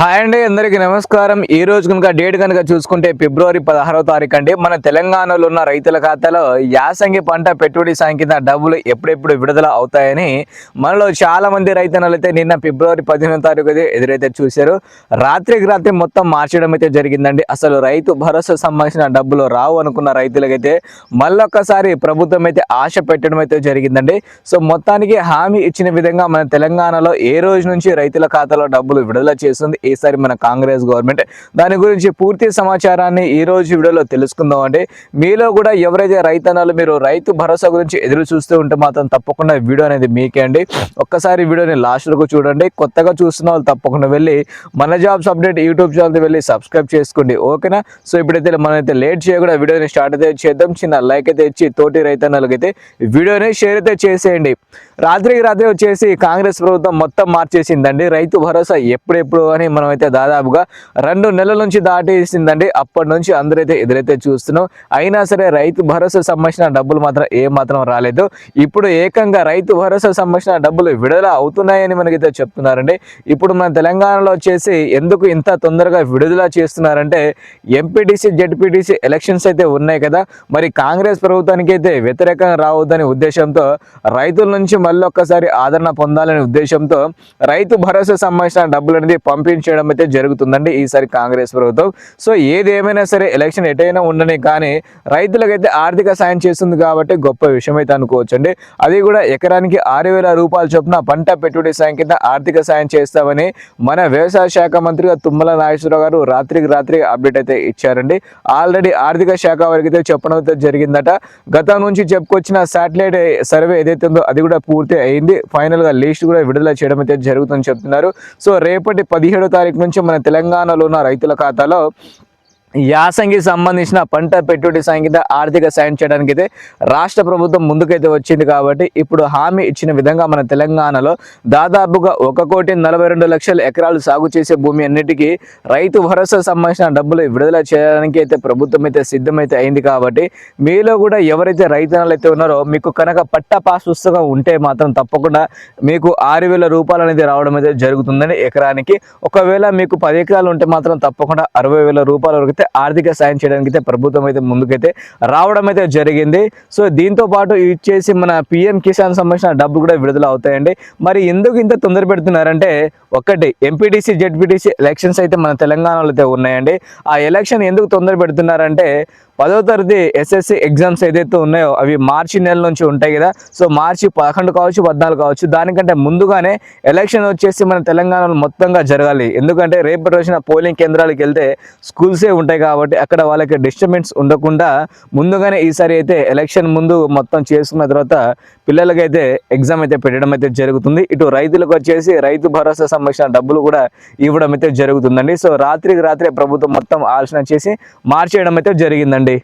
Hi అండి అందరికీ నమస్కారం. ఈ రోజు కనుక డేట్ కనుక చూసుకుంటే ఫిబ్రవరి పదహారో తారీఖు అండి. మన తెలంగాణలో ఉన్న రైతుల ఖాతాలో యాసంగి పంట పెట్టుబడి సాయం కింద డబ్బులు ఎప్పుడెప్పుడు విడుదల అవుతాయని మనలో చాలా మంది రైతన్నలు అయితే నిన్న ఫిబ్రవరి పదిహేనో తారీఖు అయితే ఎదురైతే చూశారు. రాత్రికి రాత్రి మొత్తం మార్చడం అయితే జరిగిందండి. అసలు రైతు భరోసా సంబంధించిన డబ్బులు రావు అనుకున్న రైతులకైతే మళ్ళొక్కసారి ప్రభుత్వం అయితే ఆశ పెట్టడం అయితే జరిగిందండి. సో మొత్తానికి హామీ ఇచ్చిన విధంగా మన తెలంగాణలో ఏ రోజు నుంచి రైతుల ఖాతాలో డబ్బులు విడుదల చేస్తుంది ఈసారి మన కాంగ్రెస్ గవర్నమెంట్ దాని గురించి పూర్తి సమాచారాన్ని ఈ రోజు వీడియోలో తెలుసుకుందాం అండి. మీలో కూడా ఎవరైతే రైతన్నలు మీరు రైతు భరోసా గురించి ఎదురు చూస్తూ ఉంటే మాత్రం తప్పకుండా వీడియో అనేది మీకే అండి. ఒక్కసారి వీడియోని లాస్ట్ వరకు చూడండి. కొత్తగా చూస్తున్న వాళ్ళు తప్పకుండా వెళ్ళి మన జాబ్స్ అప్డేట్ యూట్యూబ్ ఛానల్ వెళ్ళి సబ్స్క్రైబ్ చేసుకోండి. ఓకేనా? సో ఇప్పుడైతే మనమైతే లేట్ చేయకుండా వీడియోని స్టార్ట్ అయితే చేద్దాం. చిన్న లైక్ అయితే ఇచ్చి తోటి రైతన్నలకైతే వీడియోని షేర్ అయితే చేసేయండి. రాత్రికి రాత్రి వచ్చేసి కాంగ్రెస్ ప్రభుత్వం మొత్తం మార్చేసిందండి. రైతు భరోసా ఎప్పుడెప్పుడు అని మనం అయితే దాదాపుగా రెండు నెలల నుంచి దాటేసిందండి. అప్పటి నుంచి అందరైతే ఎదురైతే చూస్తున్నాం. అయినా సరే రైతు భరోసా సంబంధించిన డబ్బులు మాత్రం ఏ మాత్రం రాలేదు. ఇప్పుడు ఏకంగా రైతు భరోసా సంబంధించిన డబ్బులు విడుదల అవుతున్నాయని మనకైతే చెప్తున్నారండి. ఇప్పుడు మన తెలంగాణలో వచ్చేసి ఎందుకు ఇంత తొందరగా విడుదల చేస్తున్నారంటే ఎంపీటీసీ జెడ్పీటీసీ ఎలక్షన్స్ అయితే ఉన్నాయి కదా. మరి కాంగ్రెస్ ప్రభుత్వానికి అయితే వ్యతిరేకంగా రావద్దని ఉద్దేశంతో రైతుల నుంచి మళ్ళీ ఒక్కసారి ఆదరణ పొందాలనే ఉద్దేశంతో రైతు భరోసా సంబంధించిన డబ్బులు అనేది పంపించడం అయితే జరుగుతుందండి ఈసారి కాంగ్రెస్ ప్రభుత్వం. సో ఏదేమైనా సరే ఎలక్షన్ ఎటైనా ఉండని కానీ రైతులకైతే ఆర్థిక సాయం చేస్తుంది కాబట్టి గొప్ప విషయం అయితే అనుకోవచ్చండి. అది కూడా ఎకరానికి ఆరు వేల రూపాయల చొప్పున పంట పెట్టుబడి సాయం కింద ఆర్థిక సాయం చేస్తామని మన వ్యవసాయ శాఖ మంత్రిగా తుమ్మల నాగేశ్వరరావు గారు రాత్రికి రాత్రి అప్డేట్ అయితే ఇచ్చారండి. ఆల్రెడీ ఆర్థిక శాఖ వారికి అయితే చెప్పడం అయితే జరిగిందట. గతం నుంచి చెప్పుకొచ్చిన శాటిలైట్ సర్వే ఏదైతే ఉందో అది కూడా పూర్తి పూర్తి అయింది. ఫైనల్గా లిస్ట్ కూడా విడుదల చేయడం అయితే జరుగుతుందని చెప్తున్నారు. సో రేపటి పదిహేడో తారీఖు నుంచి మన తెలంగాణలో ఉన్న రైతుల ఖాతాలో యాసంగి సంబంధించిన పంట పెట్టుబడి సాయం ఆర్థిక సాయం చేయడానికి అయితే రాష్ట్ర ప్రభుత్వం ముందుకైతే వచ్చింది కాబట్టి ఇప్పుడు హామీ ఇచ్చిన విధంగా మన తెలంగాణలో దాదాపుగా ఒక కోటి నలభై రెండు లక్షల ఎకరాలు సాగు చేసే భూమి అన్నిటికీ రైతు భరోసా సంబంధించిన డబ్బులు విడుదల చేయడానికి అయితే ప్రభుత్వం అయితే సిద్ధమైతే అయింది కాబట్టి మీలో కూడా ఎవరైతే రైతన్నలు అయితే ఉన్నారో మీకు కనుక పట్ట పాస్ పుస్తకం ఉంటే మాత్రం తప్పకుండా మీకు ఆరు వేల రూపాయలు అనేది రావడం అయితే జరుగుతుందని ఎకరానికి. ఒకవేళ మీకు పది ఎకరాలు ఉంటే మాత్రం తప్పకుండా అరవై వేల రూపాయల వరకు అయితే ఆర్థిక సాయం చేయడానికి అయితే ప్రభుత్వం అయితే ముందుకైతే రావడం అయితే జరిగింది. సో దీంతో పాటు ఇచ్చేసి మన పిఎం కిసాన్ సంబంధించిన డబ్బులు కూడా విడుదల అవుతాయండి. మరి ఎందుకు ఇంత తొందర పెడుతున్నారంటే ఒకటి ఎంపీటీసీ జెడ్పీటీసీ ఎలక్షన్స్ అయితే మన తెలంగాణలో అయితే ఉన్నాయండి. ఆ ఎలక్షన్ ఎందుకు తొందర పెడుతున్నారంటే పదో తరగతి ఎస్ఎస్సి ఎగ్జామ్స్ ఏదైతే ఉన్నాయో అవి మార్చి నెల నుంచి ఉంటాయి కదా. సో మార్చి పదకొండు కావచ్చు పద్నాలుగు కావచ్చు దానికంటే ముందుగానే ఎలక్షన్ వచ్చేసి మన తెలంగాణలో మొత్తంగా జరగాలి. ఎందుకంటే రేపటి రోజున పోలింగ్ కేంద్రాలకు వెళ్తే స్కూల్సే ఉంటాయి కాబట్టి అక్కడ వాళ్ళకి డిస్టర్బెన్స్ ఉండకుండా ముందుగానే ఈసారి అయితే ఎలక్షన్ ముందు మొత్తం చేసుకున్న తర్వాత పిల్లలకైతే ఎగ్జామ్ అయితే పెట్టడం అయితే జరుగుతుంది. ఇటు రైతులకు వచ్చేసి రైతు భరోసా సంబంధించిన డబ్బులు కూడా ఇవ్వడం అయితే జరుగుతుందండి. సో రాత్రికి రాత్రే ప్రభుత్వం మొత్తం ఆలోచన చేసి మార్చేయడం అయితే జరిగిందండి. అండి